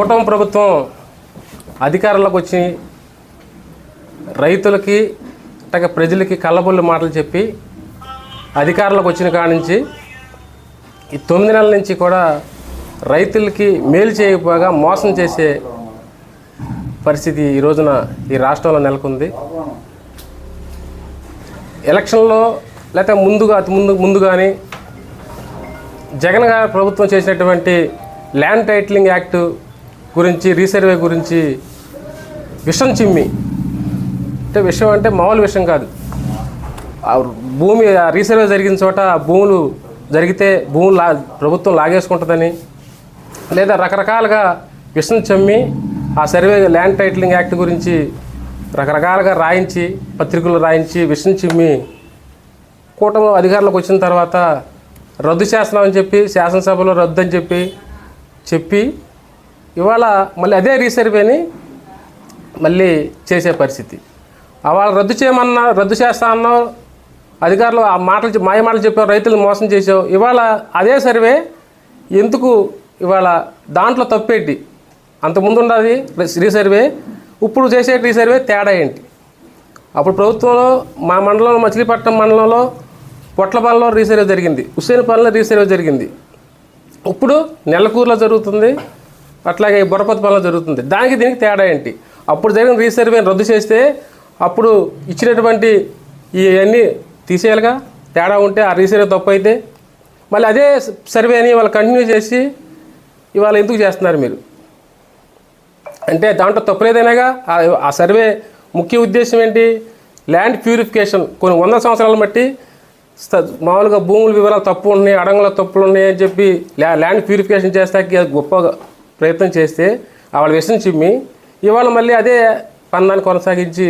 కూటమి ప్రభుత్వం అధికారంలోకి వచ్చి రైతులకి అట్లాగే ప్రజలకి కళ్ళబొల్లి మాటలు చెప్పి అధికారంలోకి వచ్చిన కాడి నుంచి ఈ తొమ్మిది నెలల నుంచి కూడా రైతులకి మేలు చేయకపోగా మోసం చేసే పరిస్థితి ఈ రోజున ఈ రాష్ట్రంలో నెలకొంది. ఎలక్షన్లో లేకపోతే ముందుగా అతి ముందు ముందు కానీ జగన్ గారి ప్రభుత్వం చేసినటువంటి ల్యాండ్ టైటిలింగ్ యాక్టు గురించి రీసర్వే గురించి విషం చిమ్మి. అంటే విషయం అంటే మామూలు విషయం కాదు. ఆ భూమి ఆ రీసర్వే జరిగిన చోట ఆ భూములు జరిగితే భూములు లా ప్రభుత్వం లాగేసుకుంటుందని లేదా రకరకాలుగా విషం చెమ్మి ఆ సర్వే ల్యాండ్ టైటిలింగ్ యాక్ట్ గురించి రకరకాలుగా రాయించి పత్రికలు రాయించి విషం చిమ్మి కూటమి అధికారంలోకి వచ్చిన తర్వాత రద్దు చేస్తున్నామని చెప్పి శాసనసభలో రద్దు అని చెప్పి చెప్పి ఇవాళ మళ్ళీ అదే రీసర్వేని మళ్ళీ చేసే పరిస్థితి. అవాళ రద్దు చేయమన్నా రద్దు చేస్తా అన్నావు అధికారులు ఆ మాటలు మాయ మాటలు చెప్పావు రైతులు మోసం చేసావు ఇవాళ అదే సర్వే ఎందుకు ఇవాళ దాంట్లో తప్పేంటి? అంతకుముందు ఉన్నది రీసర్వే ఇప్పుడు చేసే రీసర్వే తేడా ఏంటి? అప్పుడు ప్రభుత్వంలో మా మండలంలో మచిలీపట్నం మండలంలో పొట్లపాలలో రీసర్వే జరిగింది. హుస్సేన్పాలెంలో రీసర్వే జరిగింది. ఇప్పుడు నెల్లకూరులో జరుగుతుంది. అట్లాగే బొరపతిపాలెంలో జరుగుతుంది. దానికి దీనికి తేడా ఏంటి? అప్పుడు జరిగిన రీసర్వేని రద్దు చేస్తే అప్పుడు ఇచ్చినటువంటి ఇవన్నీ తీసేయాలిగా? తేడా ఉంటే ఆ రీసర్వే తప్పు అయితే మళ్ళీ అదే సర్వేని వాళ్ళు కంటిన్యూ చేసి ఇవాళ ఎందుకు చేస్తున్నారు మీరు? అంటే దాంట్లో తప్పులేదనేగా? ఆ- ఆ సర్వే ముఖ్య ఉద్దేశం ఏంటి? ల్యాండ్ ప్యూరిఫికేషన్ కొన్ని వందల సంవత్సరాలు బట్టి మామూలుగా భూముల వివరాలు తప్పు ఉన్నాయి అడంగుల తప్పులు ఉన్నాయి అని చెప్పి ల్యాండ్ ప్యూరిఫికేషన్ చేస్తాకి గొప్పగా గొప్ప ప్రయత్నం చేస్తే వాళ్ళ విషయం చిమ్మి ఇవాళ మళ్ళీ అదే పందాన్ని కొనసాగించి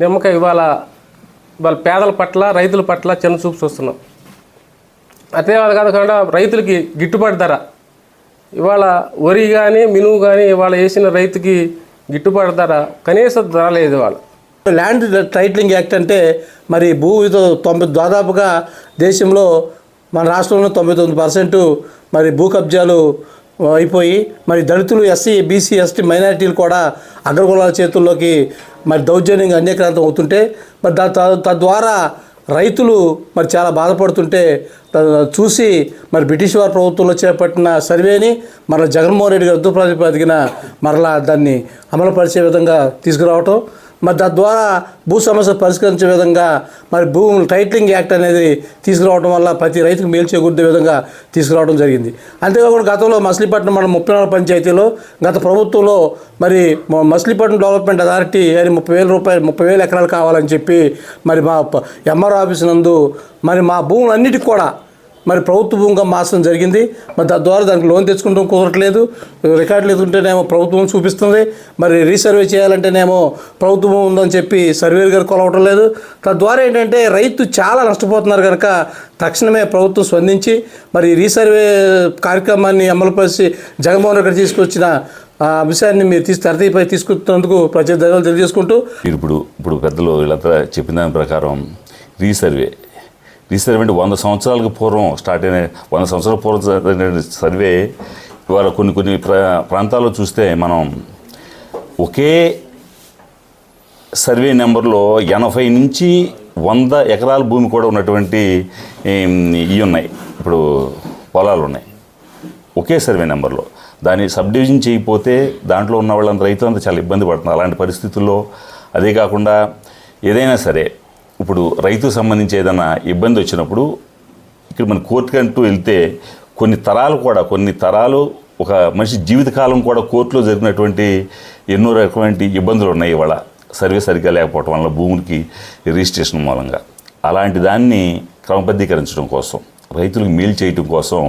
నిమ్మకాయ ఇవాళ వాళ్ళ పేదల పట్ల రైతుల పట్ల చిన్న చూపు చూస్తున్నాం. అదే కాకుండా రైతులకి గిట్టుబాటు ధర. ఇవాళ వరి కానీ మినుము కానీ ఇవాళ వేసిన రైతుకి గిట్టుబాటు ధర కనీస ధర లేదు ఇవాళ. ల్యాండ్ టైటిలింగ్ యాక్ట్ అంటే మరి భూమితో తొంభై దాదాపుగా దేశంలో మన రాష్ట్రంలో తొంభై తొమ్మిది పర్సెంట్ మరి భూ కబ్జాలు అయిపోయి మరి దళితులు ఎస్సీ బీసీ ఎస్టీ మైనారిటీలు కూడా అగ్రకులాల చేతుల్లోకి మరి దౌర్జన్యంగా అన్యక్రాంతం అవుతుంటే మరి దా- తద్వారా రైతులు మరి చాలా బాధపడుతుంటే చూసి మరి బ్రిటిష్ వారి ప్రభుత్వంలో చేపట్టిన సర్వేని మరలా జగన్మోహన్ రెడ్డి గారు యుద్ధ ప్రాతిపదికన మరలా దాన్ని అమలుపరిచే విధంగా తీసుకురావటం మరి తద్వారా భూ సమస్య పరిష్కరించే విధంగా మరి భూములు టైట్లింగ్ యాక్ట్ అనేది తీసుకురావడం వల్ల ప్రతి రైతుకు మేలు చేకూర్చే విధంగా తీసుకురావడం జరిగింది. అంతేకాకుండా గతంలో మచిలీపట్నం మన ముప్పై నాలుగు పంచాయతీలో గత ప్రభుత్వంలో మరి మ- మచిలీపట్నం డెవలప్మెంట్ అథారిటీ అని ముప్పై వేల రూపాయలు ముప్పై వేల ఎకరాలు కావాలని చెప్పి మరి మా ఎంఆర్ ఆఫీస్ నందు మరి మా భూములన్నిటికి కూడా మరి ప్రభుత్వ భూమిగా మార్చడం జరిగింది. మరి తద్వారా దానికి లోన్ తెచ్చుకుంటాం కుదరట్లేదు. రికార్డులు ఎదుగుంటేనేమో ప్రభుత్వం చూపిస్తుంది. మరి రీసర్వే చేయాలంటేనేమో ప్రభుత్వం ఉందని చెప్పి సర్వేర్ గారు కొలవటం లేదు. తద్వారా ఏంటంటే రైతు చాలా నష్టపోతున్నారు కనుక తక్షణమే ప్రభుత్వం స్పందించి మరి రీసర్వే కార్యక్రమాన్ని అమలుపరిచి జగన్మోహన్ రెడ్డి తీసుకొచ్చిన ఆ అంశాన్ని మీరు తీసి తరతీపై తీసుకున్నందుకు ప్రత్యేక ధన్యవాదాలు తెలియజేసుకుంటూ ఇప్పుడు ఇప్పుడు పెద్దలు వీళ్ళంతా చెప్పిన దాని ప్రకారం రీసర్వే రీసెంట్ వంద సంవత్సరాలకు పూర్వం స్టార్ట్ అయిన వంద సంవత్సరాల పూర్వం జరిగిన సర్వే ఇవాళ కొన్ని కొన్ని ప్రాంతాల్లో చూస్తే మనం ఒకే సర్వే నెంబర్లో ఎనభై నుంచి వంద ఎకరాల భూమి కూడా ఉన్నటువంటి ఇవి ఉన్నాయి. ఇప్పుడు పొలాలు ఉన్నాయి. ఒకే సర్వే నెంబర్లో. దాన్ని సబ్ డివిజన్ చేయకపోతే దాంట్లో ఉన్న వాళ్ళంతా రైతులంతా చాలా ఇబ్బంది పడుతున్నారు. అలాంటి పరిస్థితుల్లో అదే కాకుండా ఏదైనా సరే ఇప్పుడు రైతుకు సంబంధించి ఏదైనా ఇబ్బంది వచ్చినప్పుడు ఇక్కడ మన కోర్టుకంటూ వెళ్తే కొన్ని తరాలు కూడా కొన్ని తరాలు ఒక మనిషి జీవితకాలం కూడా కోర్టులో జరిగినటువంటి ఎన్నో రకమైన ఇబ్బందులు ఉన్నాయి ఇవాళ. సర్వే సరిగ్గా లేకపోవటం వల్ల భూములకి రిజిస్ట్రేషన్ మూలంగా. అలాంటి దాన్ని క్రమబద్ధీకరించడం కోసం రైతులకు మేలు చేయటం కోసం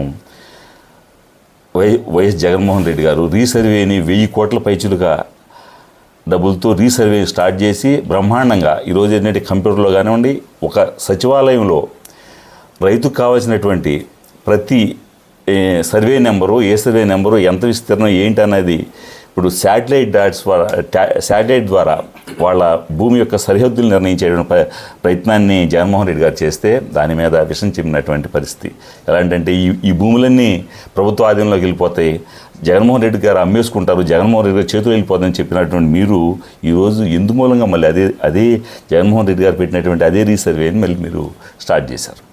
వై వైఎస్ జగన్మోహన్ రెడ్డి గారు రీసర్వేని వెయ్యి కోట్ల పైచులుగా డబ్బులతో రీసర్వే స్టార్ట్ చేసి బ్రహ్మాండంగా ఈరోజు ఏంటంటే కంప్యూటర్లో కానివ్వండి ఒక సచివాలయంలో రైతుకు కావాల్సినటువంటి ప్రతి సర్వే నెంబరు ఏ సర్వే నెంబరు ఎంత విస్తీర్ణం ఏంటి అనేది ఇప్పుడు శాటిలైట్ డాట్స్ ద్వారా శాటిలైట్ ద్వారా వాళ్ళ భూమి యొక్క సరిహద్దులు నిర్ణయించేటువంటి ప్ర- ప్రయత్నాన్ని జగన్మోహన్ రెడ్డి గారు చేస్తే దాని మీద విషం చిమ్మినటువంటి పరిస్థితి. ఎలాంటంటే ఈ ఈ భూములన్నీ ప్రభుత్వ ఆధీనంలోకి వెళ్ళిపోతాయి. జగన్మోహన్ రెడ్డి గారు అమ్మేసుకుంటారు జగన్మోహన్ రెడ్డి గారు చేతులు వెళ్ళిపోతుందని చెప్పినటువంటి మీరు ఈరోజు ఎందు మూలంగా మళ్ళీ అదే అదే జగన్మోహన్ రెడ్డి గారు పెట్టినటువంటి అదే రీసర్వేని మళ్ళీ మీరు స్టార్ట్ చేశారు.